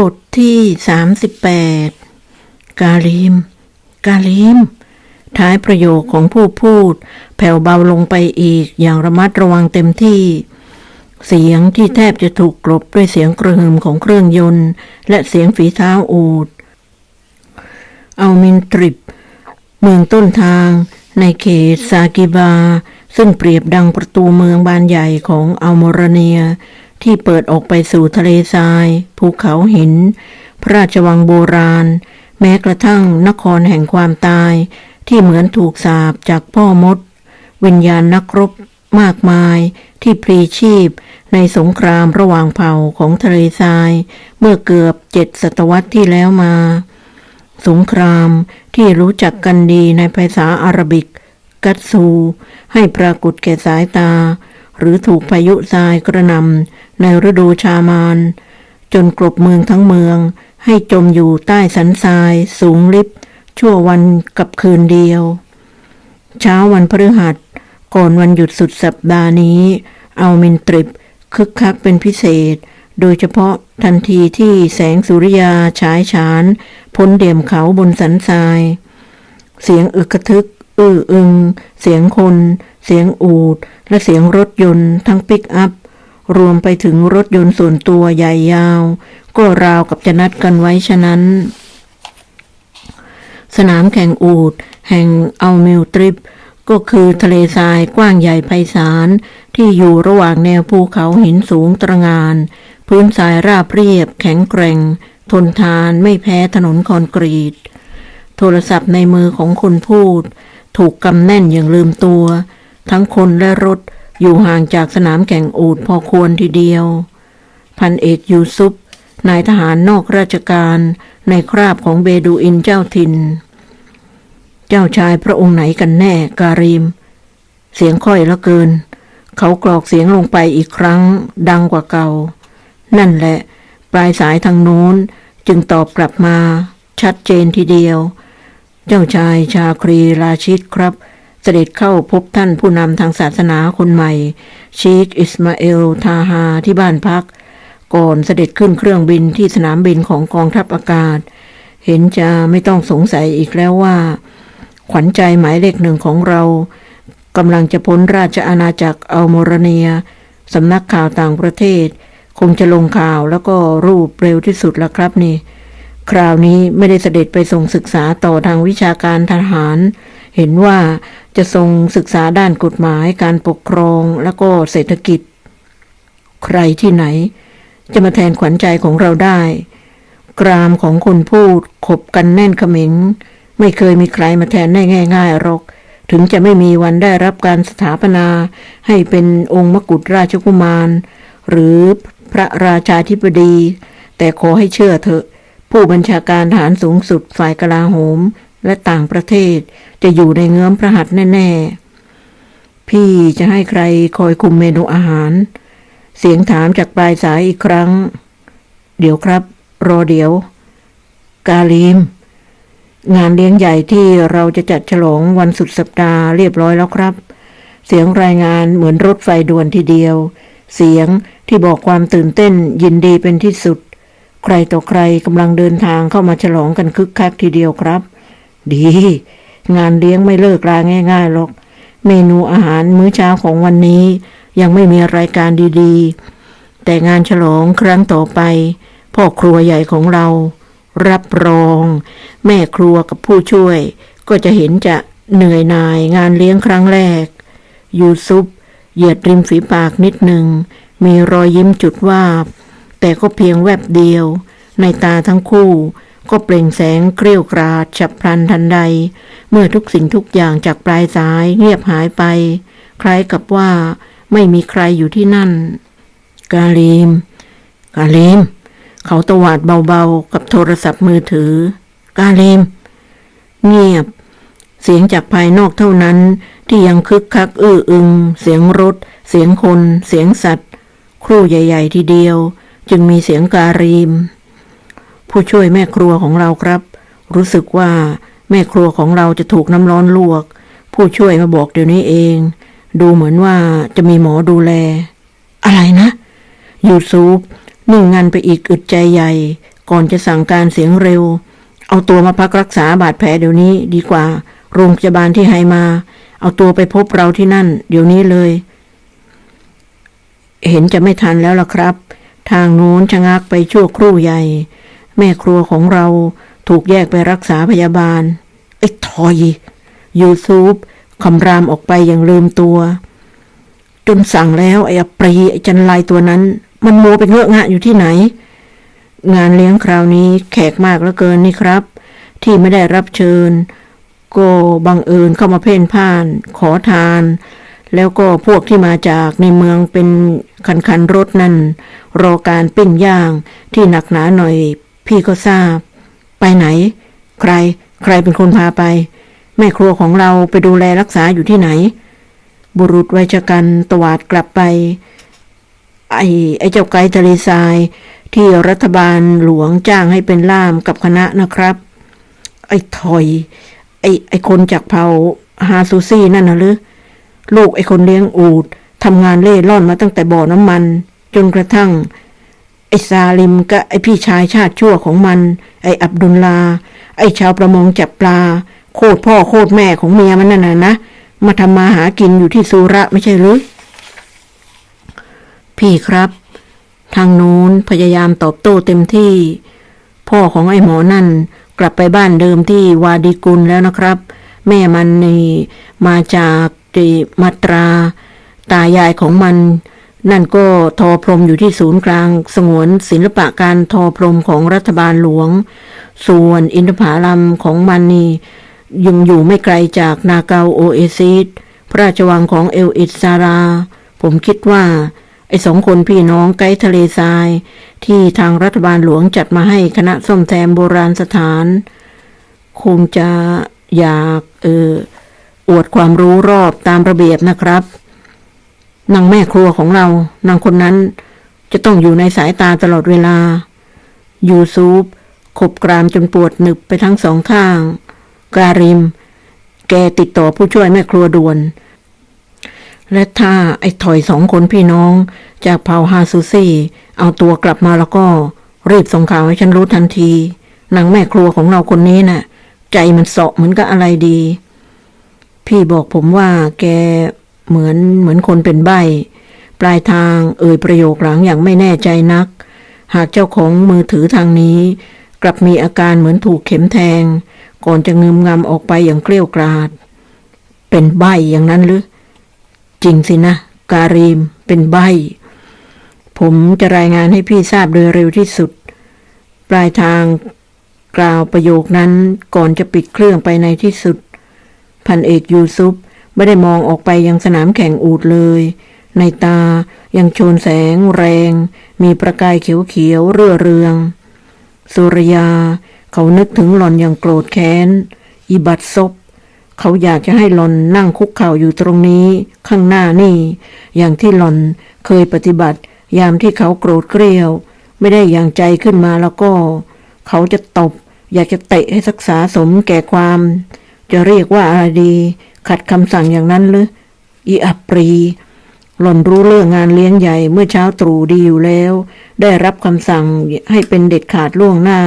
บทที่สามสิบแปดกาลิม กาลิม ท้ายประโยคของผู้พูด แผ่วเบาลงไปอีกอย่างระมัดระวังเต็มที่ เสียงที่แทบจะถูกกลบด้วยเสียงกระหึ่มของเครื่องยนต์ และเสียงฝีเท้าอูด เอามินตริป เมืองต้นทาง ในเขตซากิบา ซึ่งเปรียบดังประตูเมืองบานใหญ่ของอัลโมรเนีย ที่เปิดออกไปสู่ทะเลทราย ภูเขาหิน พระราชวังโบราณ แม้กระทั่งนครแห่งความตาย ที่เหมือนถูกสาบจากพ่อมด วิญญาณนักรบมากมาย ที่พลีชีพ ในสงครามระหว่างเผ่าของทะเลทราย เมื่อเกือบเจ็ดศตวรรษที่แล้วมา สงครามที่รู้จักกันดีในภาษาอาหรับิก กัตซู ให้ปรากฏแก่สายตา หรือถูกพายุทรายกระนำ ในฤดูชามานจนกลบเมืองทั้งเมือง ให้จมอยู่ใต้สันทราย สูงลิบชั่ววันกับคืนเดียว เช้าวันพฤหัส ก่อนวันหยุดสุดสัปดาห์นี้ เอามินตริบคึกคักเป็นพิเศษ โดยเฉพาะทันทีที่แสงสุริยาฉายฉานพ้นเดี่ยมเขาบนสันทราย เสียงอึกกระทึก อื้ออึง เสียงคน เสียงอูด และเสียงรถยนต์ทั้งปิกอัพ รวมไปถึงรถยนต์ส่วนตัวใหญ่ยาว ก็ราวกับจะนัดกันไว้ฉะนั้น สนามแข่งอูด แห่งอัลมิลตริป ก็คือทะเลทรายกว้างใหญ่ไพศาล ที่อยู่ระหว่างแนวภูเขาหินสูงตระงาน พื้นทรายราบเรียบ แข็งแกร่ง ทนทานไม่แพ้ถนนคอนกรีต โทรศัพท์ในมือของคนพูด ถูกกำแน่นอย่างลืมตัว ทั้งคนและรถ อยู่ห่างจากสนามแข่งอูดพอควรทีเดียว พันเอกยูซุปนายทหารนอกราชการในคราบของเบดูอินเจ้าถิ่น เจ้าชายพระองค์ไหนกันแน่การีม เสียงค่อยละเกิน เขากรอกเสียงลงไปอีกครั้งดังกว่าเก่า นั่นแหละ ปลายสายทางโน้นจึงตอบกลับมา ชัดเจนทีเดียว เจ้าชายชาครีราชิตครับ เสด็จเข้าพบท่านผู้นำทางศาสนาคนใหม่ ชีคอิสมาเอล ทาฮาที่บ้านพัก ก่อนเสด็จขึ้นเครื่องบินที่สนามบินของกองทัพอากาศ เห็นจะไม่ต้องสงสัยอีกแล้วว่า ขวัญใจหมายเลขหนึ่งของเรากำลังจะพ้นราชอาณาจักรอัลโมรเนียสำนักข่าวต่างประเทศ คงจะลงข่าวแล้วก็รูปเร็วที่สุดแล้วครับนี่ คราวนี้ไม่ได้เสด็จไปส่งศึกษาต่อทางวิชาการทหาร เห็นว่าจะทรงศึกษาด้านกฎหมายการปกครองแล้วก็เศรษฐกิจ ใครที่ไหน จะมาแทนขวัญใจของเราได้ กรามของคนพูดขบกันแน่นเขม็งไม่เคยมีใครมาแทนได้ง่ายๆหรอก ถึงจะไม่มีวันได้รับการสถาปนาให้เป็นองค์มกุฎราชกุมาร หรือพระราชาธิบดี แต่ขอให้เชื่อเถอะ ผู้บัญชาการทหารสูงสุดฝ่ายกลาโหม และต่างประเทศจะอยู่ในเงื้อมพระหัตถ์แน่ ๆ พี่จะให้ใครคอยคุมเมนูอาหาร เสียงถามจากปลายสายอีกครั้ง เดี๋ยวครับ รอเดี๋ยว กาลีมงานเลี้ยงใหญ่ที่เราจะจัดฉลองวันสุดสัปดาห์เรียบร้อยแล้วครับ เสียงรายงานเหมือนรถไฟด่วนทีเดียว เสียงที่บอกความตื่นเต้นยินดีเป็นที่สุด ใครต่อใครกำลังเดินทางเข้ามาฉลองกันคึกคักทีเดียวครับ ดี งานเลี้ยงไม่เลิกลาง่ายๆหรอก เมนูอาหารมื้อเช้าของวันนี้ ยังไม่มีรายการดีๆ แต่งานฉลองครั้งต่อไป พ่อครัวใหญ่ของเรา รับรอง แม่ครัวกับผู้ช่วย ก็จะเห็นจะเหนื่อยหน่ายงานเลี้ยงครั้งแรก ยูซุปเหยียดริมฝีปากนิดหนึ่ง มีรอยยิ้มจุดวาบ แต่ก็เพียงแวบเดียว ในตาทั้งคู่ ก็เปล่งแสงเกรี้ยวกราดฉับพลันทันใด เมื่อทุกสิ่งทุกอย่างจากปลายสายเงียบหายไป คล้ายกับว่าไม่มีใครอยู่ที่นั่น กาลีม กาลีม เขาตวาดเบาๆ กับโทรศัพท์มือถือ กาลีม เงียบ เสียงจากภายนอกเท่านั้น ที่ยังคึกคักอื้ออึง เสียงรถ เสียงคน เสียงสัตว์ ครู่ใหญ่ ๆ ทีเดียว จึงมีเสียงการีม ผู้ช่วยแม่ครัวของเราครับ รู้สึกว่าแม่ครัวของเราจะถูกน้ำร้อนลวก ผู้ช่วยมาบอกเดี๋ยวนี้เอง ดูเหมือนว่าจะมีหมอดูแล อะไรนะยูซูปนิ่งงันไปอีกอึดใจใหญ่ ก่อนจะสั่งการเสียงเร็ว เอาตัวมาพักรักษาบาดแผลเดี๋ยวนี้ดีกว่า โรงพยาบาลที่ให้มา เอาตัวไปพบเราที่นั่น เดี๋ยวนี้เลย เห็นจะไม่ทันแล้วล่ะครับ ทางโน้นชะงักไปชั่วครู่ใหญ่ แม่ครัวของเราถูกแยกไปรักษาพยาบาล ไอ้ทอย ยูซูปคำรามออกไปอย่างลืมตัว จนสั่งแล้วไอ้อปรีไอ้จันไรตัวนั้น มันโมเป็นเงอะงะอยู่ที่ไหน งานเลี้ยงคราวนี้แขกมากเหลือเกินนี่ครับ ที่ไม่ได้รับเชิญ ก็บังเอิญเข้ามาเพ่นพ่าน ขอทาน แล้วก็พวกที่มาจากในเมืองเป็นคันคันรถนั่นรอการปิ้งย่างที่หนักหนาหน่อย พี่ก็ทราบ ไปไหน ใคร ใครเป็นคนพาไป แม่ครัวของเราไปดูแลรักษาอยู่ที่ไหน บุรุษวัยชกันตวาดกลับไป ไอ้ไอ้เจ้าไกด์ทะเลทราย ที่รัฐบาลหลวงจ้างให้เป็นล่ามกับคณะนะครับ ไอ้ถอย ไอ้ไอ้คนจากเผ่าฮาซูซี่นั่นนะหรือลูกไอ้คนเลี้ยงอูดทำงานเล่ร่อนมาตั้งแต่บ่อน้ำมัน จนกระทั่ง ไอ้ซาลิมกับไอ้พี่ชายชาติชั่วของมัน ไอ้อับดุลลา ไอ้ชาวประมงจับปลา โคตรพ่อโคตรแม่ของเมียมันนั่นน่ะนะ มาทำมาหากินอยู่ที่สุระไม่ใช่หรือพี่ครับ ทางโน้นพยายามตอบโต้เต็มที่ พ่อของไอ้หมอนั่น กลับไปบ้านเดิมที่วาดีกุลแล้วนะครับ แม่มันนี่มาจากที่มาตรา ตายายของมัน นั่นก็ทอพรมอยู่ที่ศูนย์กลางสงวนศิลปะการทอพรมของรัฐบาลหลวง ส่วนอินทผลัมของมันนียังอยู่ไม่ไกลจากนาเกาโอเอซิสพระราชวังของเอลอิสซารา ผมคิดว่า ไอ้สองคนพี่น้องไกด์ทะเลทราย ที่ทางรัฐบาลหลวงจัดมาให้คณะส้มแซมโบราณสถาน คงจะอยากเอออวดความรู้รอบตามระเบียบนะครับ นางแม่ครัวของเรา นางคนนั้นจะต้องอยู่ในสายตาตลอดเวลา ยูซูปขบกรามจนปวดหนึบไปทั้งสองข้างการิม แกติดต่อผู้ช่วยแม่ครัวด่วน และถ้าไอ้ถอยสองคนพี่น้อง จากเผาฮาซูซี่ เอาตัวกลับมาแล้วก็ รีบส่งข่าวให้ฉันรู้ทันที นางแม่ครัวของเราคนนี้น่ะ ใจมันเสาะเหมือนกับอะไรดี พี่บอกผมว่าแก เหมือนเหมือนคนเป็นใบ ปลายทางเอ่ยประโยคหลังอย่างไม่แน่ใจนัก หากเจ้าของมือถือทางนี้ กลับมีอาการเหมือนถูกเข็มแทง ก่อนจะงึมงำออกไปอย่างเกลี้ยวกราด เป็นใบอย่างนั้นหรือ จริงสินะ การีมเป็นใบ ผมจะรายงานให้พี่ทราบโดยเร็วที่สุด ปลายทางกล่าวประโยคนั้นก่อนจะปิดเครื่องไปในที่สุด พันเอกยูซุป ไม่ได้มองออกไปยังสนามแข่งอูดเลย ในตายังโชนแสงแรง มีประกายเขียวๆเรื่อเรืองสุรยา เขานึกถึงหล่อนอย่างโกรธแค้น อิบัดซบเขาอยากจะให้หล่อนนั่งคุกเข่าอยู่ตรงนี้ ข้างหน้านี่ อย่างที่หล่อนเคยปฏิบัติ ยามที่เขาโกรธเกรี้ยว ไม่ได้อย่างใจขึ้นมาแล้วก็ เขาจะตบ อยากจะเตะให้ศักษาสมแก่ความ จะเรียกว่าอะไรดี ขัดคำสั่งอย่างนั้นหรืออีอัปรี หล่อนรู้เรื่องงานเลี้ยงใหญ่เมื่อเช้าตรู่ดีอยู่แล้ว ได้รับคำสั่งให้เป็นเด็ดขาดล่วงหน้า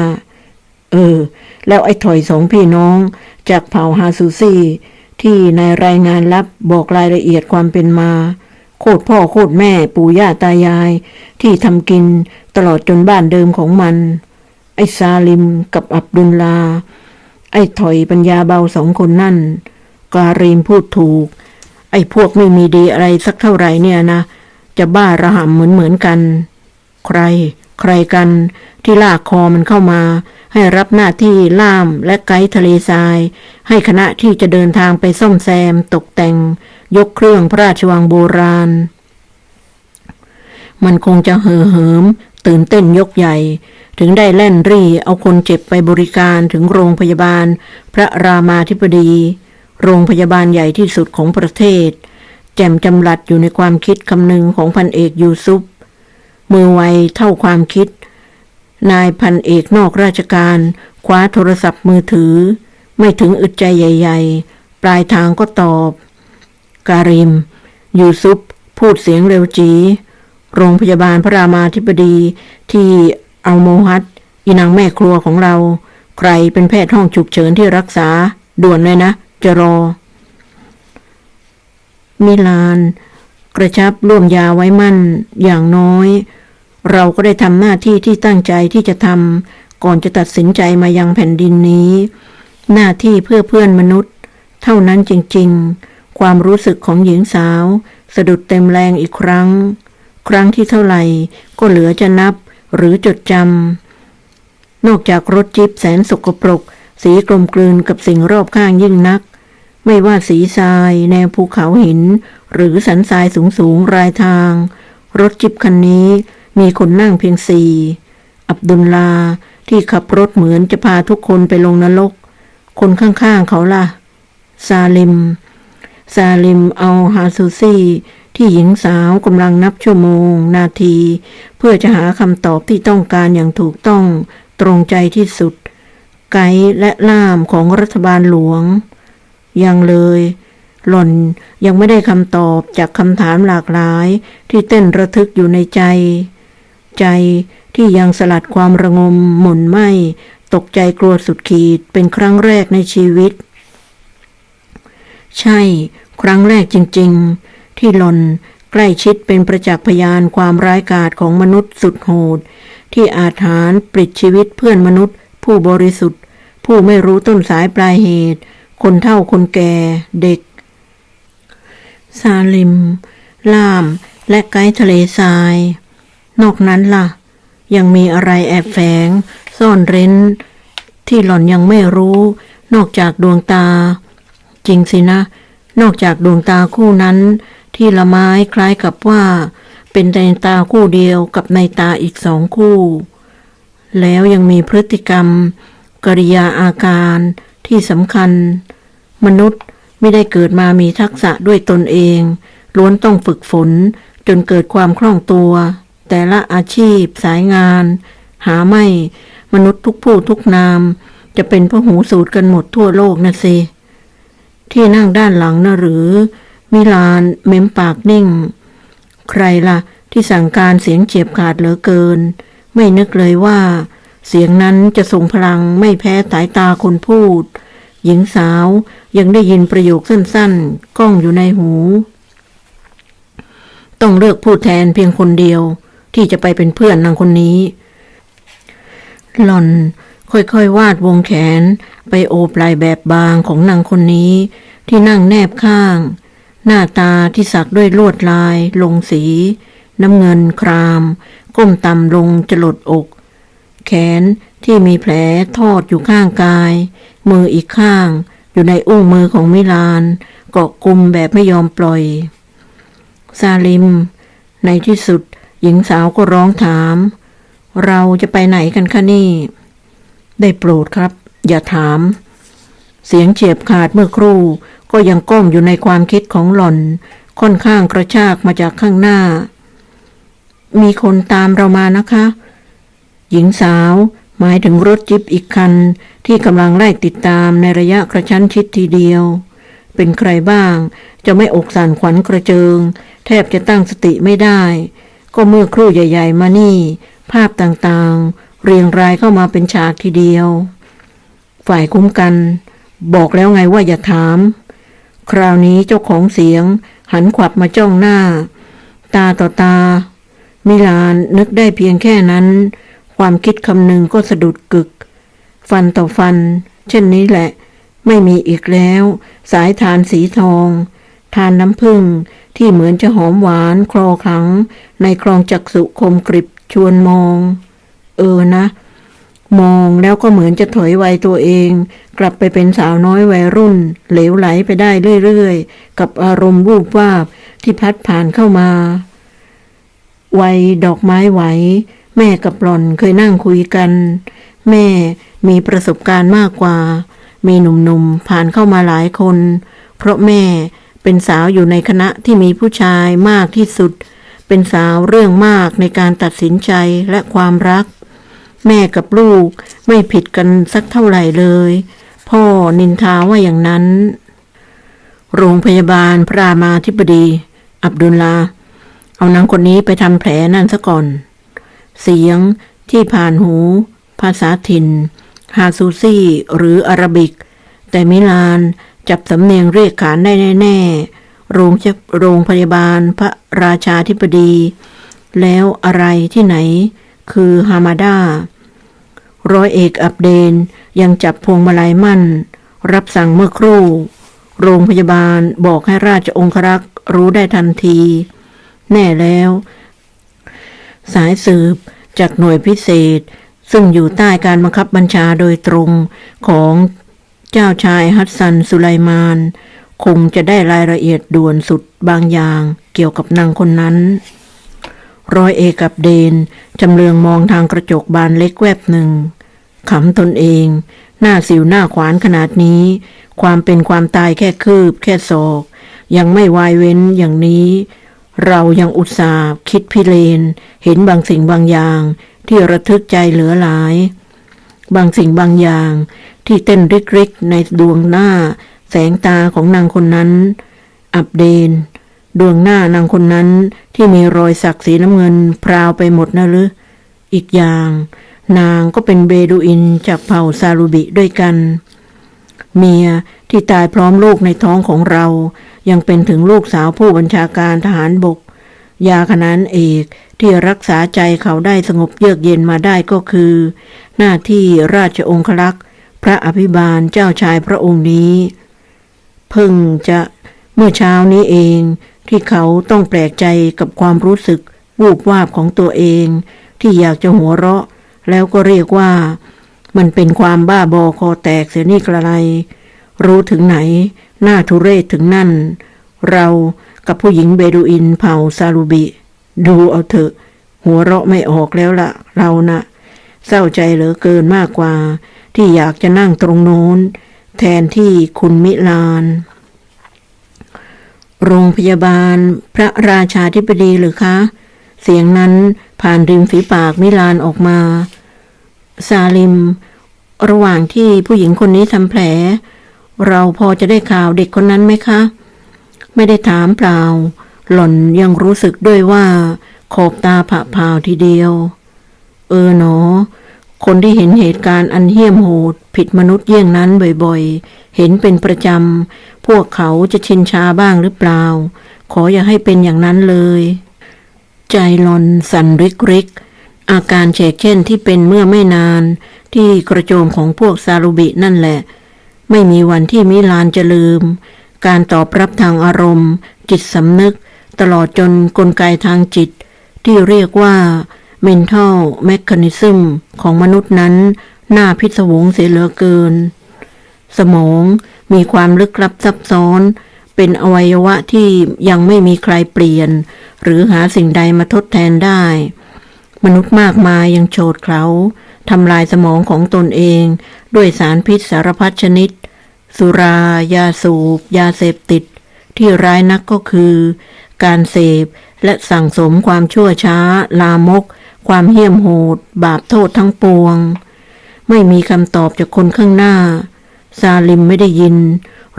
เออ แล้วไอ้ถอยสองพี่น้อง จากเผ่าฮาซูซี่ ที่ในรายงานลับบอกรายละเอียดความเป็นมา โคตรพ่อโคตรแม่ปู่ย่าตายาย ที่ทำกินตลอดจนบ้านเดิมของมัน ไอ้ซาลิมกับอับดุลลา ไอ้ถอยปัญญาเบาสองคนนั่น การีมพูดถูก ไอ้พวกไม่มีดีอะไรสักเท่าไหร่เนี่ยนะ จะบ้าระห่ำเหมือนเหมือนกัน ใคร ใครกันที่ลากคอมันเข้ามา ให้รับหน้าที่ล่ามและไกด์ทะเลทราย ให้คณะที่จะเดินทางไปซ่อมแซม ตกแต่ง ยกเครื่องพระราชวังโบราณ มันคงจะเห่อเหิม ตื่นเต้นยกใหญ่ถึงได้แล่นรี่เอาคนเจ็บไปบริการถึงโรงพยาบาล พระรามาธิบดี โรงพยาบาลใหญ่ที่สุดของประเทศ แจ่มจำรัดอยู่ในความคิดคำนึงของพันเอกยูซุปมือไวเท่าความคิด นายพันเอกนอกราชการคว้าโทรศัพท์มือถือ ไม่ถึงอึดใจใหญ่ ๆ ปลายทางก็ตอบ การิม ยูซุปพูดเสียงเร็วจี โรงพยาบาลพระรามาธิบดีที่อัลโมฮัดอีนางแม่ครัวของเรา ใครเป็นแพทย์ห้องฉุกเฉินที่รักษา ด่วนเลยนะ จะรอ มิลาน กระชับร่วมยาไว้มั่นอย่างน้อย เราก็ได้ทำหน้าที่ที่ตั้งใจที่จะทำก่อนจะตัดสินใจมายังแผ่นดินนี้ หน้าที่เพื่อเพื่อนมนุษย์ เท่านั้นจริง ๆ ความรู้สึกของหญิงสาว สะดุดเต็มแรงอีกครั้ง ครั้งที่เท่าไหร่ก็เหลือจะนับหรือจดจำนอกจากรถจิ๊บแสนสกปรก สีกลมกลืนกับสิ่งรอบข้างยิ่งนัก ไม่ว่าสีทราย แนวภูเขาหิน หรือสันทรายสูงสูงรายทาง รถจิบคันนี้มีคนนั่งเพียงสี่อับดุลลาที่ขับรถเหมือนจะพาทุกคนไปลงนรก คนข้างๆเขาล่ะ ซาลิม ซาลิมเอาฮาซูซี่ที่หญิงสาวกำลังนับชั่วโมง นาที เพื่อจะหาคำตอบที่ต้องการอย่างถูกต้องตรงใจที่สุด ไกด์และล่ามของรัฐบาลหลวง ยังเลย หล่อนยังไม่ได้คำตอบจากคำถามหลากหลายที่เต้นระทึกอยู่ในใจ ใจที่ยังสลัดความระงมหม่นไหมตกใจกลัวสุดขีดเป็นครั้งแรกในชีวิต ใช่ ครั้งแรกจริง ๆ ที่หลอนใกล้ชิดเป็นประจักษ์พยานความร้ายกาจของมนุษย์สุดโหด ที่อาถรรพ์ปลิดชีวิตเพื่อนมนุษย์ ผู้บริสุทธิ์ ผู้ไม่รู้ต้นสายปลายเหตุ คนเฒ่าคนแก่ เด็ก ซาลิม ล่าม และไกด์ทะเลทราย นอกนั้นล่ะ ยังมีอะไรแอบแฝง ซ่อนเร้น ที่หล่อนยังไม่รู้ นอกจากดวงตา จริงสินะ นอกจากดวงตาคู่นั้น ที่ละไม้คล้ายกับว่า เป็นในตาคู่เดียวกับในตาอีกสองคู่ แล้วยังมีพฤติกรรม กริยาอาการที่สำคัญ มนุษย์ไม่ได้เกิดมามีทักษะด้วยตนเอง ล้วนต้องฝึกฝนจนเกิดความคล่องตัว แต่ละอาชีพสายงาน หาไม่มนุษย์ทุกผู้ทุกนาม จะเป็นพหูสูตรกันหมดทั่วโลกนะสิที่นั่งด้านหลังนะหรือ มิลานเม้มปากนิ่ง ใครล่ะที่สั่งการเสียงเฉียบขาดเหลือเกิน ไม่นึกเลยว่า เสียงนั้นจะส่งพลังไม่แพ้สายตาคนพูด หญิงสาวยังได้ยินประโยคสั้นๆ ก้องอยู่ในหู ต้องเลือกผู้แทนเพียงคนเดียว ที่จะไปเป็นเพื่อนนางคนนี้ หล่อนค่อยๆ วาดวงแขนไปโอบไหล่แบบบางของนางคนนี้ ที่นั่งแนบข้าง หน้าตาที่สักด้วยลวดลาย ลงสี น้ำเงินคราม ก้มต่ำลงจะหลดอก แขนที่มีแผลทอดอยู่ข้างกาย มืออีกข้าง อยู่ในอุ้งมือของมิลาน เกาะกลุมแบบไม่ยอมปล่อย ซาลิม ในที่สุดหญิงสาวก็ร้องถาม เราจะไปไหนกันคะนี่ ได้โปรดครับ อย่าถาม เสียงเฉียบขาดเมื่อครู่ก็ยังก้มอยู่ในความคิดของหล่อน ค่อนข้างกระชากมาจากข้างหน้า มีคนตามเรามานะคะ หญิงสาวหมายถึงรถจิบอีกคัน ที่กำลังไล่ติดตามในระยะกระชั้นชิดทีเดียว เป็นใครบ้าง จะไม่อกสั่นขวัญกระเจิง แทบจะตั้งสติไม่ได้ ก็เมื่อครู่ใหญ่ ๆ มานี่ ภาพต่างๆ เรียงรายเข้ามาเป็นฉากทีเดียว ฝ่ายคุ้มกัน บอกแล้วไงว่าอย่าถาม คราวนี้เจ้าของเสียง หันขวับมาจ้องหน้า ตาต่อตา มิลานนึกได้เพียงแค่นั้น ความคิดคำหนึ่งก็สะดุดกึก ฟันต่อฟัน เช่นนี้แหละ ไม่มีอีกแล้ว สายทานสีทอง ทานน้ำผึ้งที่เหมือนจะหอมหวานคลอคลัง ในคลองจักสุคมกริบชวนมอง เออนะ มองแล้วก็เหมือนจะถอยวัยตัวเอง กลับไปเป็นสาวน้อยวัยรุ่น เหลวไหลไปได้เรื่อยๆ กับอารมณ์วูบวาบที่พัดผ่านเข้ามา วัยดอกไม้ไหว แม่กับหล่อนเคยนั่งคุยกัน แม่มีประสบการณ์มากกว่า มีหนุ่มๆผ่านเข้ามาหลายคน เพราะแม่เป็นสาวอยู่ในคณะที่มีผู้ชายมากที่สุด เป็นสาวเรื่องมากในการตัดสินใจและความรัก แม่กับลูกไม่ผิดกันสักเท่าไหร่เลย พ่อนินทาว่าอย่างนั้น โรงพยาบาลพระรามาธิบดี อับดุลลา เอานางคนนี้ไปทำแผลนั่นซะก่อน เสียงที่ผ่านหู ภาษาถิ่น ฮาซูซี่หรืออาราบิก แต่มิลานจับสำเนียงเรียกขานได้แน่ๆโรงโรงพยาบาลพระราชาธิบดี แล้วอะไรที่ไหน คือฮามาดาร้อยเอกอับเดนยังจับพวงมาลัยมั่น รับสั่งเมื่อครู่ โรงพยาบาลบอกให้ราชองครักษ์รู้ได้ทันที แน่แล้ว สายสืบจากหน่วยพิเศษ ซึ่งอยู่ใต้การบังคับบัญชาโดยตรงของเจ้าชายฮัสซันสุไลมาน คงจะได้รายละเอียดด่วนสุดบางอย่างเกี่ยวกับนางคนนั้นร้อยเอกกับเดนจำเลืองมองทางกระจกบานเล็กแวบหนึ่งขำตนเอง หน้าสิวหน้าขวานขนาดนี้ ความเป็นความตายแค่คืบแค่ศอก ยังไม่วายเว้นอย่างนี้ เรายังอุตส่าห์คิดพิเรน เห็นบางสิ่งบางอย่าง ที่ระทึกใจเหลือหลาย บางสิ่งบางอย่าง ที่เต้นริกๆในดวงหน้า แสงตาของนางคนนั้น อับเดน ดวงหน้านางคนนั้นที่มีรอยสักสีน้ำเงินพราวไปหมดนะหรืออีกอย่าง นางก็เป็นเบดูอินจากเผ่าซาลูบิด้วยกัน เมียที่ตายพร้อมลูกในท้องของเรา ยังเป็นถึงลูกสาวผู้บัญชาการทหารบก ยาขนานเอกที่รักษาใจเขาได้สงบเยือกเย็นมาได้ก็คือ หน้าที่ราชองครักษ์พระอภิบาลเจ้าชายพระองค์นี้ เพิ่งจะเมื่อเช้านี้เองที่เขาต้องแปลกใจกับความรู้สึกวูบวาบของตัวเอง ที่อยากจะหัวเราะ แล้วก็เรียกว่า มันเป็นความบ้าบอคอแตกเสียนี่กระไร รู้ถึงไหน หน้าทุเรศถึงนั่น เรากับผู้หญิงเบดูอินเผ่าซาลูบิ ดูเอาเถอะ หัวเราะไม่ออกแล้วละเรานะ่ะ เศร้าใจเหลือเกินมากกว่า ที่อยากจะนั่งตรงโน้น แทนที่คุณมิลาน โรงพยาบาลพระราชาธิบดีหรือคะ เสียงนั้นผ่านริมฝีปากมิลานออกมา ซาลิม ระหว่างที่ผู้หญิงคนนี้ทำแผล เราพอจะได้ข่าวเด็กคนนั้นไหมคะ ไม่ได้ถามเปล่า หล่อนยังรู้สึกด้วยว่า ขอบตาผ่าพาวทีเดียว เออหนอ คนที่เห็นเหตุการณ์อันเหี้ยมโหด ผิดมนุษย์เยี่ยงนั้นบ่อยๆ เห็นเป็นประจำ พวกเขาจะชินชาบ้างหรือเปล่า ขออย่าให้เป็นอย่างนั้นเลย ใจหลอนสั่นริกริกอาการแฉกเช่นที่เป็นเมื่อไม่นาน ที่กระโจมของพวกซาลูบินั่นแหละ ไม่มีวันที่มิลานจะลืม การตอบรับทางอารมณ์ จิตสำนึก ตลอดจนกลไกทางจิต ที่เรียกว่า mental mechanism ของมนุษย์นั้น น่าพิศวงเสียเหลือเกิน สมองมีความลึกลับซับซ้อน เป็นอวัยวะที่ยังไม่มีใครเปลี่ยน หรือหาสิ่งใดมาทดแทนได้ มนุษย์มากมายยังโฉดเขา ทำลายสมองของตนเอง ด้วยสารพิษสารพัดชนิด สุรา ยาสูบ ยาเสพติด ที่ร้ายนักก็คือ การเสพและสั่งสมความชั่วช้า ลามก ความเหี้ยมโหด บาปโทษทั้งปวง ไม่มีคำตอบจากคนข้างหน้า ซาลิมไม่ได้ยิน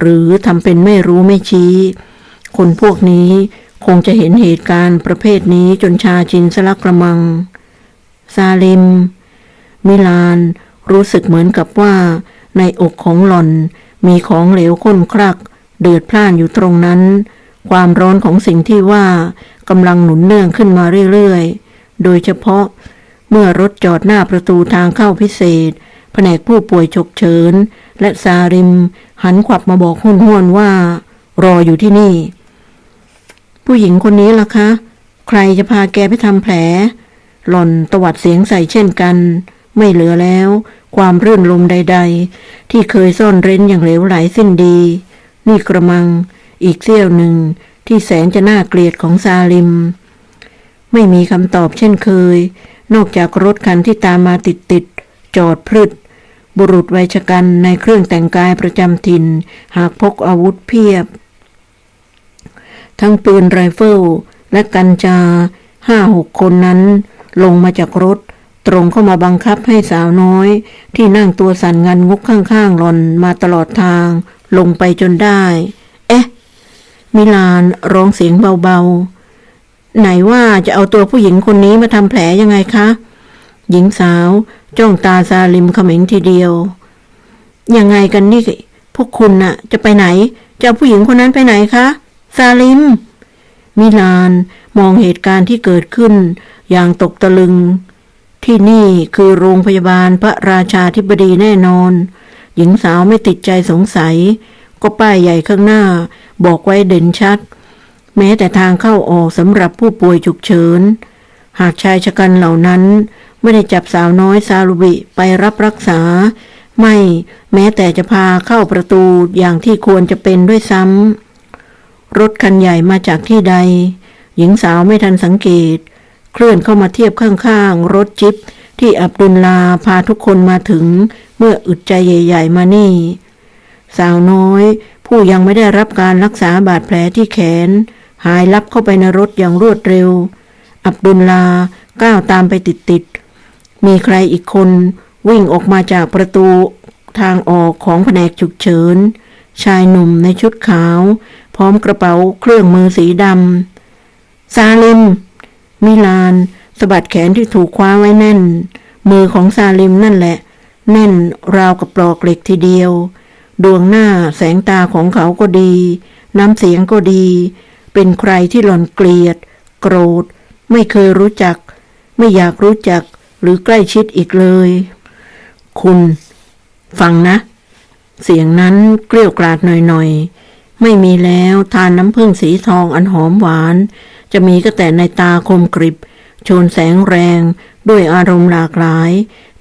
หรือทำเป็นไม่รู้ไม่ชี้ คนพวกนี้คงจะเห็นเหตุการณ์ประเภทนี้จนชาชินสลักกระมัง ซาลิม มิลาน รู้สึกเหมือนกับว่า ในอกของหล่อนมีของเหลวข้นคลัก เดือดพล่านอยู่ตรงนั้น ความร้อนของสิ่งที่ว่ากำลังหนุนเนื่องขึ้นมาเรื่อยๆ โดยเฉพาะ เมื่อรถจอดหน้าประตูทางเข้าพิเศษ แผนกผู้ป่วยฉุกเฉิน และซาริม หันขวับมาบอกห้วนๆว่า รออยู่ที่นี่ ผู้หญิงคนนี้ล่ะคะ ใครจะพาแกไปทำแผล หล่อนตวัดเสียงใส่เช่นกัน ไม่เหลือแล้ว ความรื่นลมใด ๆ ที่เคยซ่อนเร้นอย่างเหลวไหลสิ้นดี นี่กระมัง อีกเสี้ยวหนึ่งที่แสนจะน่าเกลียดของซาลิม ไม่มีคำตอบเช่นเคย นอกจากรถคันที่ตามมาติดๆจอดพรึดบุรุษวัยชกันในเครื่องแต่งกายประจำถิ่น หากพกอาวุธเพียบ ทั้งปืนไรเฟิลและกันจาห้าหกคนนั้น ลงมาจากรถ ตรงเข้ามาบังคับให้สาวน้อย ที่นั่งตัวสั่นงันงกข้างๆหลอนมาตลอดทาง ลงไปจนได้ เอ๊ะ มิลานร้องเสียงเบาๆ ไหนว่าจะเอาตัวผู้หญิงคนนี้มาทำแผลยังไงคะ หญิงสาวจ้องตาซาลิมเขม็งทีเดียว ยังไงกันนี่ พวกคุณน่ะ จะไปไหน จะเอาผู้หญิงคนนั้นไปไหนคะ ซาลิม มิลานมองเหตุการณ์ที่เกิดขึ้น อย่างตกตะลึง ที่นี่คือโรงพยาบาลพระราชาธิบดีแน่นอน หญิงสาวไม่ติดใจสงสัย ก็ป้ายใหญ่ข้างหน้า บอกไว้เด่นชัด แม้แต่ทางเข้าออกสำหรับผู้ป่วยฉุกเฉิน หากชายชะกันเหล่านั้น ไม่ได้จับสาวน้อยซาลุบิไปรับรักษา ไม่แม้แต่จะพาเข้าประตูอย่างที่ควรจะเป็นด้วยซ้ำรถคันใหญ่มาจากที่ใด หญิงสาวไม่ทันสังเกต เคลื่อนเข้ามาเทียบข้างๆ รถจิ๊บที่อับดุลลาพาทุกคนมาถึงเมื่ออึดใจใหญ่ ๆ มานี่ สาวน้อย ผู้ยังไม่ได้รับการรักษาบาดแผลที่แขน หายลับเข้าไปในรถอย่างรวดเร็ว อับดุลลาก้าวตามไปติดๆ มีใครอีกคนวิ่งออกมาจากประตูทางออกของแผนกฉุกเฉิน ชายหนุ่มในชุดขาว พร้อมกระเป๋าเครื่องมือสีดำซาลิม มิลานสะบัดแขนที่ถูกคว้าไว้แน่น มือของซาลิมนั่นแหละ แน่นราวกับปลอกเหล็กทีเดียว ดวงหน้าแสงตาของเขาก็ดี น้ำเสียงก็ดี เป็นใครที่หล่อนเกลียด โกรธ ไม่เคยรู้จัก ไม่อยากรู้จักหรือใกล้ชิดอีกเลย คุณ ฟังนะ เสียงนั้นเกลี้ยวกราดหน่อยๆ ไม่มีแล้วทานน้ำผึ้งสีทองอันหอมหวาน จะมีก็แต่ในตาคมกริบ โชนแสงแรง ด้วยอารมณ์หลากหลาย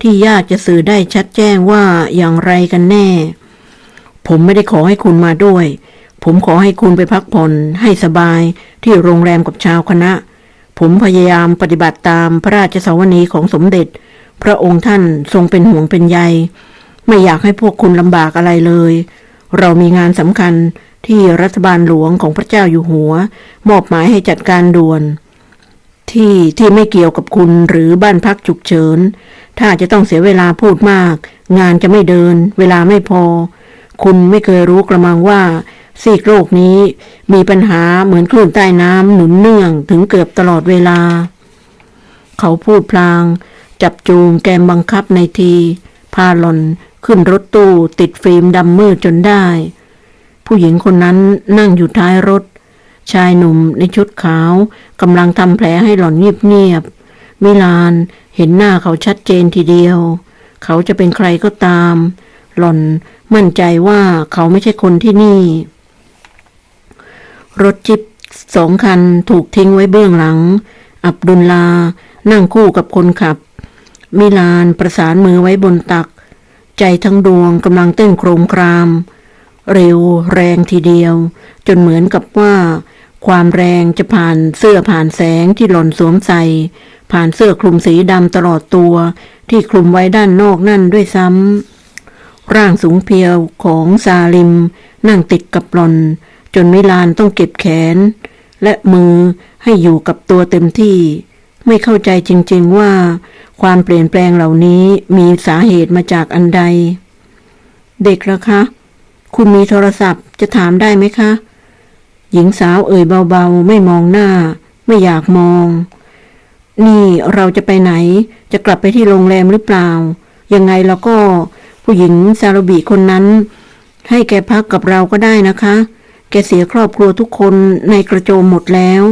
ที่ยากจะสื่อได้ชัดแจ้งว่าอย่างไรกันแน่ ผมไม่ได้ขอให้คุณมาด้วย ผมขอให้คุณไปพักผ่อนให้สบายที่โรงแรมกับชาวคณะ ผมพยายามปฏิบัติตามพระราชสวนีของสมเด็จ พระองค์ท่านทรงเป็นห่วงเป็นใย ไม่อยากให้พวกคุณลำบากอะไรเลย เรามีงานสำคัญ ที่รัฐบาลหลวงของพระเจ้าอยู่หัว มอบหมายให้จัดการด่วน ที่ที่ไม่เกี่ยวกับคุณหรือบ้านพักฉุกเฉิน ถ้าจะต้องเสียเวลาพูดมาก งานจะไม่เดิน เวลาไม่พอ คุณไม่เคยรู้กระมังว่าซีกโลกนี้มีปัญหาเหมือนคลื่นใต้น้ำหนุนเนื่องถึงเกือบตลอดเวลา เขาพูดพลาง จับจูงแกมบังคับในที พาหลอนขึ้นรถตู้ติดฟิล์มดำมืดจนได้ ผู้หญิงคนนั้นนั่งอยู่ท้ายรถ ชายหนุ่มในชุดขาวกำลังทำแผลให้หล่อนเงียบๆมิลานเห็นหน้าเขาชัดเจนทีเดียว เขาจะเป็นใครก็ตาม หล่อนมั่นใจว่าเขาไม่ใช่คนที่นี่ รถจิบสองคันถูกทิ้งไว้เบื้องหลัง อับดุลลา นั่งคู่กับคนขับ มิลานประสานมือไว้บนตัก ใจทั้งดวงกำลังเต้นโครมคราม เร็วแรงทีเดียว จนเหมือนกับว่า ความแรงจะผ่านเสื้อผ่านแสงที่หล่อนสวมใส่ ผ่านเสื้อคลุมสีดำตลอดตัว ที่คลุมไว้ด้านนอกนั่นด้วยซ้ำร่างสูงเพียวของซาลิม นั่งติดกับหลอน จนมิลานต้องเก็บแขน และมือให้อยู่กับตัวเต็มที่ ไม่เข้าใจจริงๆว่า ความเปลี่ยนแปลงเหล่านี้มีสาเหตุมาจากอันใด เด็กละคะ คุณมีโทรศัพท์จะถามได้ไหมคะ หญิงสาวเอ่ยเบาๆ ไม่มองหน้า ไม่อยากมอง นี่เราจะไปไหน จะกลับไปที่โรงแรมหรือเปล่า ยังไงเราก็ผู้หญิงซาลบีคนนั้น ให้แกพักกับเราก็ได้นะคะ แกเสียครอบครัวทุกคนในกระโจมหมดแล้ว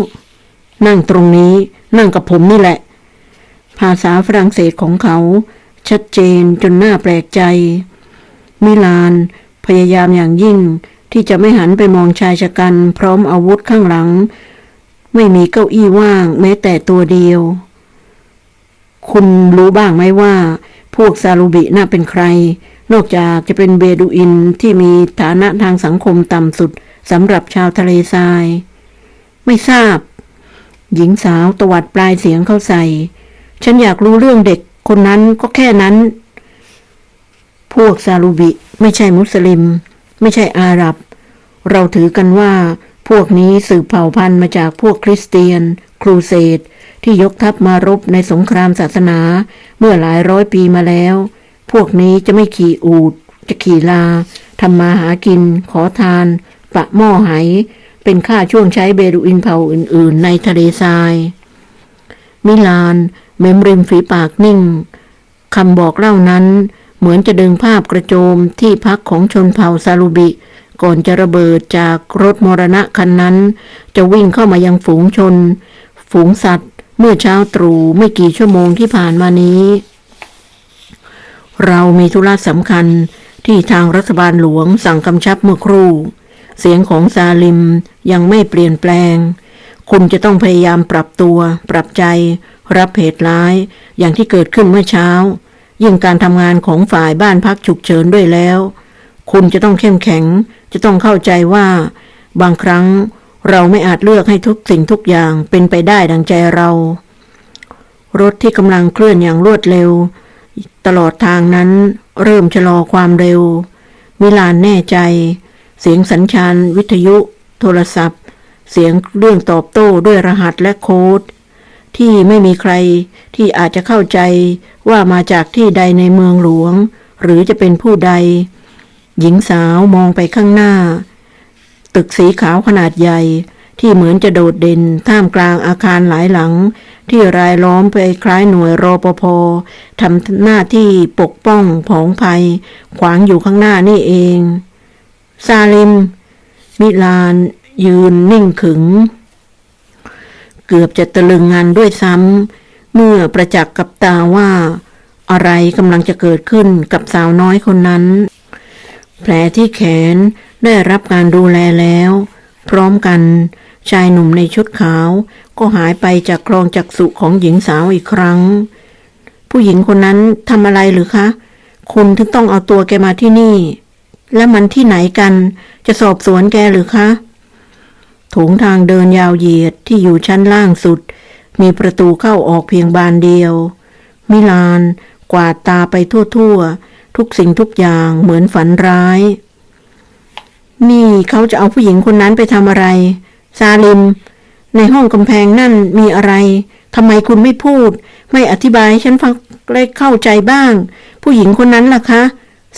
นั่งตรงนี้ นั่งกับผมนี่แหละ ภาษาฝรั่งเศสของเขา ชัดเจนจนน่าแปลกใจ มิลาน พยายามอย่างยิ่ง ที่จะไม่หันไปมองชายชะกัน พร้อมอาวุธข้างหลัง ไม่มีเก้าอี้ว่าง แม้แต่ตัวเดียว คุณรู้บ้างไหมว่า พวกซาลูบิน่าเป็นใคร นอกจากจะเป็นเบดูอินที่มีฐานะทางสังคมต่ำสุดสำหรับชาวทะเลทราย ไม่ทราบ หญิงสาวตวัดปลายเสียงเข้าใส่ ฉันอยากรู้เรื่องเด็กคนนั้นก็แค่นั้น พวกซาลูบิไม่ใช่มุสลิม ไม่ใช่อาหรับ เราถือกันว่า พวกนี้สืบเผ่าพันธุ์มาจากพวกคริสเตียน ครูเสดที่ยกทัพมารบในสงครามศาสนา เมื่อหลายร้อยปีมาแล้ว พวกนี้จะไม่ขี่อูด จะขี่ลาทำมาหากิน ขอทาน ปะหม้อไห เป็นค่าช่วงใช้เบดูอินเผ่าอื่น ๆ ในทะเลทราย มิลาน เมมริมฝีปากนิ่งคำบอกเล่านั้น เหมือนจะดึงภาพกระโจมที่พักของชนเผ่าซาลูบิ ก่อนจะระเบิดจากรถมรณะคันนั้น จะวิ่งเข้ามายังฝูงชน ฝูงสัตว์ เมื่อเช้าตรู่ไม่กี่ชั่วโมงที่ผ่านมานี้ เรามีธุระสำคัญที่ทางรัฐบาลหลวงสั่งกำชับเมื่อครู่ เสียงของซาลิมยังไม่เปลี่ยนแปลง คุณจะต้องพยายามปรับตัว ปรับใจ รับเหตุร้าย อย่างที่เกิดขึ้นเมื่อเช้า ยิ่งการทำงานของฝ่ายบ้านพักฉุกเฉินด้วยแล้ว คุณจะต้องเข้มแข็ง จะต้องเข้าใจว่า บางครั้งเราไม่อาจเลือกให้ทุกสิ่งทุกอย่างเป็นไปได้ดังใจเรา รถที่กำลังเคลื่อนอย่างรวดเร็ว ตลอดทางนั้นเริ่มชะลอความเร็ว มิลานแน่ใจ เสียงสัญญาณวิทยุ โทรศัพท์ เสียงเรื่องตอบโต้ด้วยรหัสและโค้ด ที่ไม่มีใครที่อาจจะเข้าใจว่ามาจากที่ใดในเมืองหลวง หรือจะเป็นผู้ใด หญิงสาวมองไปข้างหน้า ตึกสีขาวขนาดใหญ่ที่เหมือนจะโดดเด่นท่ามกลางอาคารหลายหลัง ที่รายล้อมไปคล้ายหน่วยรอปภทำหน้าที่ปกป้องผองภัย ขวางอยู่ข้างหน้านี่เอง ซาลิม มิลาน ยืนนิ่งขึง เกือบจะตะลึงงานด้วยซ้ำเมื่อประจักษ์กับตาว่า อะไรกำลังจะเกิดขึ้นกับสาวน้อยคนนั้น แผลที่แขนได้รับการดูแลแล้ว พร้อมกันชายหนุ่มในชุดขาว ก็หายไปจากคลองจักสุของหญิงสาวอีกครั้ง ผู้หญิงคนนั้นทำอะไรหรือคะ คุณถึงต้องเอาตัวแกมาที่นี่ และมันที่ไหนกัน จะสอบสวนแกหรือคะ ถงทางเดินยาวเหยียดที่อยู่ชั้นล่างสุด มีประตูเข้าออกเพียงบานเดียว มิลาน กวาดตาไปทั่วๆ ทุกสิ่งทุกอย่างเหมือนฝันร้าย นี่เขาจะเอาผู้หญิงคนนั้นไปทำอะไร ซาลิม ในห้องกำแพงนั่นมีอะไรทำไมคุณไม่พูด ไม่อธิบายฉันฟังได้เข้าใจบ้าง ผู้หญิงคนนั้นล่ะคะ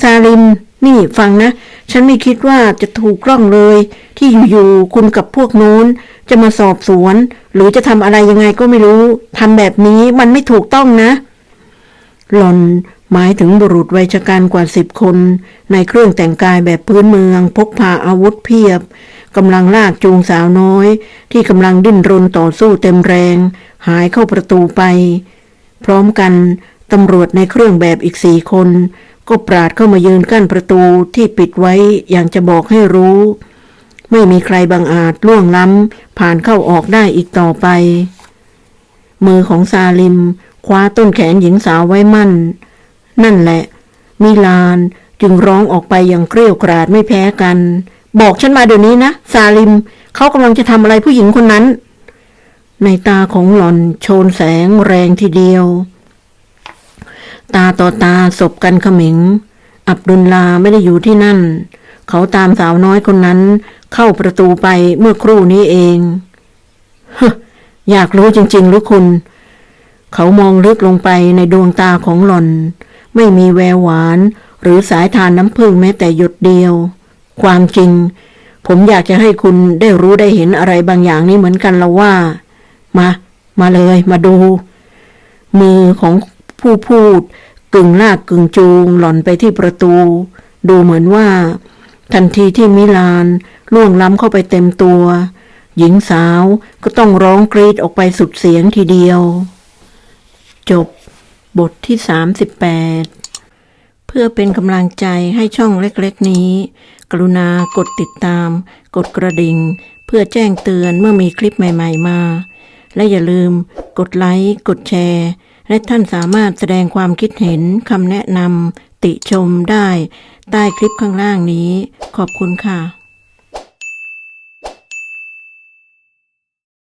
ซาลิมนี่ฟังนะ ฉันไม่คิดว่าจะถูกกล้องเลย ที่อยู่ๆคุณกับพวกโน้น จะมาสอบสวน หรือจะทำอะไรยังไงก็ไม่รู้ทำแบบนี้มันไม่ถูกต้องนะ หลอนหมายถึงบุรุษวัยชะกันกว่าสิบคน ในเครื่องแต่งกายแบบพื้นเมือง พกพาอาวุธเพียบกำลังลากจูงสาวน้อย ที่กำลังดิ้นรนต่อสู้เต็มแรง หายเข้าประตูไป พร้อมกันตำรวจในเครื่องแบบอีกสี่คน ก็ปราดเข้ามายืนกั้นประตูที่ปิดไว้อย่างจะบอกให้รู้ ไม่มีใครบังอาจล่วงล้ำ ผ่านเข้าออกได้อีกต่อไป มือของซาลิม คว้าต้นแขนหญิงสาวไว้มั่น นั่นแหละ มิลานจึงร้องออกไปอย่างเกรี้ยวกราดไม่แพ้กัน บอกฉันมาเดี๋ยวนี้นะ ซาลิม เขากำลังจะทำอะไรผู้หญิงคนนั้น ในตาของหล่อนโชนแสงแรงทีเดียว ตาต่อตาสบกันเขมิง อับดุลลาไม่ได้อยู่ที่นั่น เขาตามสาวน้อยคนนั้น เข้าประตูไปเมื่อครู่นี้เองฮะอยากรู้จริง ๆ หรือคุณ เขามองลึกลงไปในดวงตาของหล่อน ไม่มีแววหวาน หรือสายทานน้ำผึ้งแม้แต่หยดเดียว ความจริง ผมอยากจะให้คุณได้รู้ได้เห็นอะไรบางอย่างนี้เหมือนกันละว่า มา มาเลย มาดู มือของ ผู้พูด กึ่งลากกึ่งจูงหล่อนไปที่ประตู ดูเหมือนว่า ทันทีที่มิลานล่วงล้ำเข้าไปเต็มตัว หญิงสาวก็ต้องร้องกรีดออกไปสุดเสียงทีเดียว จบบทที่ 38 เพื่อเป็นกำลังใจให้ช่องเล็กๆนี้ กรุณากดติดตาม กดกระดิ่ง เพื่อแจ้งเตือนเมื่อมีคลิปใหม่ ๆ มา และอย่าลืมกดไลค์ กดแชร์ และท่านสามารถแสดงความคิดเห็นคำแนะนำติชมได้ ใต้คลิปข้างล่างนี้ ขอบคุณค่ะ